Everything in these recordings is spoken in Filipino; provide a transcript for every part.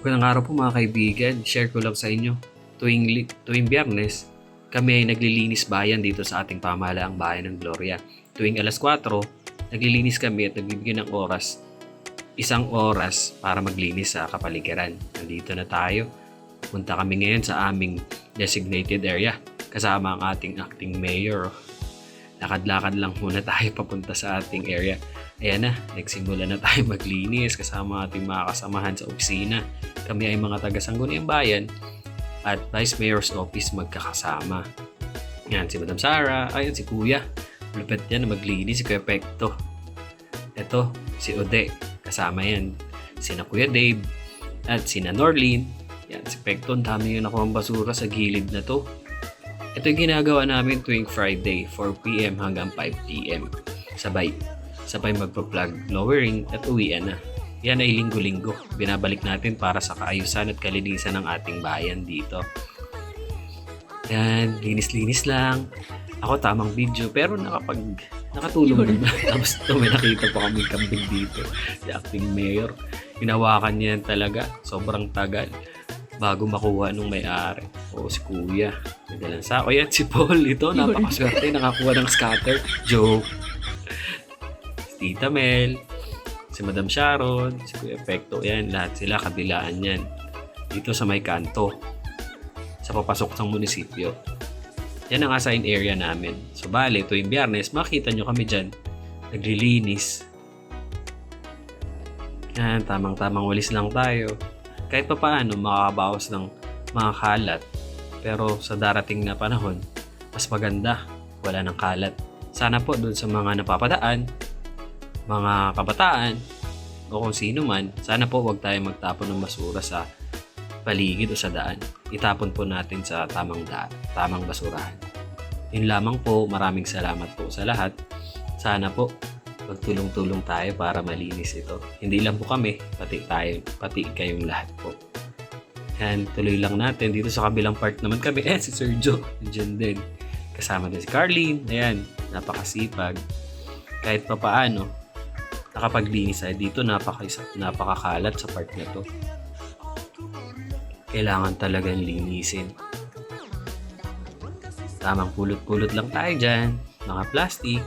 Magandang araw po mga kaibigan. Share ko lang sa inyo. Tuwing, tuwing biyernes, kami ay naglilinis bayan dito sa ating pamahalaang bayan ng Gloria. Tuwing alas 4, naglilinis kami at nagbibigyan ng oras, isang oras para maglinis sa kapaligiran. Nandito na tayo. Punta kami ngayon sa aming designated area kasama ang ating acting mayor. Lakad-lakad lang muna tayo papunta sa ating area. Ayan na, nagsimula na tayo maglinis kasama ang ating mga kasamahan sa opisina. Kami ay mga taga Sangguniang Bayan at Vice Mayor's Office magkakasama. Yan, si Madam Sara, ayun si Kuya. Lupit yan na maglinis si Kuya Pekto. Ito, si Ode, kasama yan. Sina Kuya Dave at sina Norlin. Yan, si Pekto, ang dami yung nakuha basura sa gilid na to. Ito yung ginagawa namin tuwing Friday, 4pm hanggang 5pm. Sabay, sabay magpa-plug lowering at uwian na. Yan ay linggo-linggo. Binabalik natin para sa kaayusan at kalinisan ng ating bayan dito. Yan, linis-linis lang. Ako tamang video pero nakapag nakatulong din. Tapos ito may nakita pa kami kambing dito. Si acting mayor. Hinawakan niya talaga. Sobrang tagal bago makuha nung may-ari. O si kuya. Nagalan sa ako. Yan si Paul. Ito napakaswerte. Nakakuha ng scatter. Joke. Si Tita Mel. Si Madam Sharon. Si Kuya Pekto. Yan. Lahat sila kabilaan yan. Dito sa may kanto. Sa papasok ng munisipyo. Yan ang assigned area namin. So bali, tuwing biyernes, makita nyo kami dyan. Naglilinis. Yan, tamang-tamang walis lang tayo. Kahit pa paano, makakabawas ng mga kalat. Pero sa darating na panahon, mas maganda. Wala ng kalat. Sana po dun sa mga napapadaan, mga kabataan, o kung sino man, sana po wag tayo magtapon ng basura sa paligid o sa daan. Itapon po natin sa tamang daan, tamang basurahan. Yun lamang po, maraming salamat po sa lahat. Sana po magtulong-tulong tayo para malinis ito. Hindi lang po kami, pati tayo, pati kayong lahat po. Yan, tuloy lang natin. Dito sa kabilang part naman kami, eh, si Sergio, nandiyan din. Kasama din si Carlene, ayan, napakasipag. Kahit pa paano, nakapaglinis ay dito napaka, napakakalat sa part na to. Kailangan talagang linisin. Tamang pulot-pulot lang tayo dyan. Mga plastic.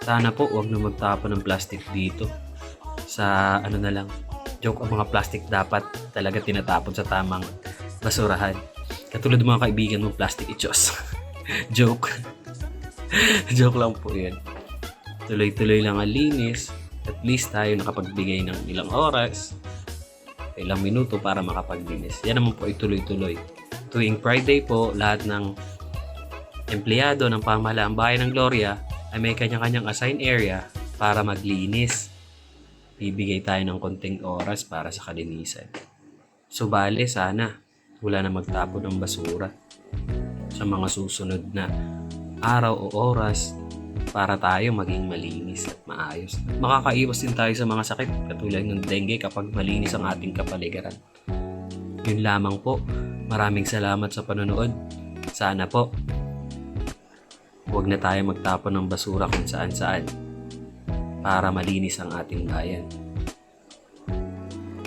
Sana po wag na magtapon ng plastic dito. Sa ano na lang. Joke ang mga plastic dapat talaga tinatapon sa tamang basurahan. Katulad ng mga kaibigan mong plastic ichos. Joke. Joke lang po yan. Tuloy-tuloy lang ang linis. At least tayo nakapagbigay ng ilang oras, ilang minuto para makapaglinis. Yan naman po ay tuloy-tuloy. Tuwing Friday po, lahat ng empleyado ng pamahalaang bayan ng Gloria ay may kanya-kanyang assigned area para maglinis. Bibigay tayo ng konting oras para sa kalinisan. So bale, sana wala na magtapon ng basura sa mga susunod na araw o oras para tayo maging malinis at maayos. Makakaiwas din tayo sa mga sakit katulad ng dengue kapag malinis ang ating kapaligiran. Yun lamang po. Maraming salamat sa panonood. Sana po huwag na tayo magtapon ng basura kung saan saan para malinis ang ating bayan.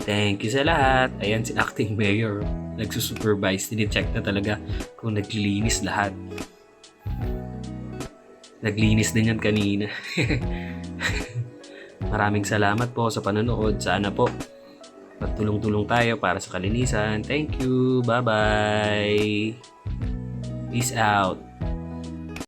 Thank you sa lahat. Ayan si acting mayor. Nagsusupervise. Tine-check na talaga kung naglilinis lahat. Naglinis din yan kanina. Maraming salamat po sa panonood. Sana po magtulong-tulong tayo para sa kalinisan. Thank you. Bye-bye. Peace out.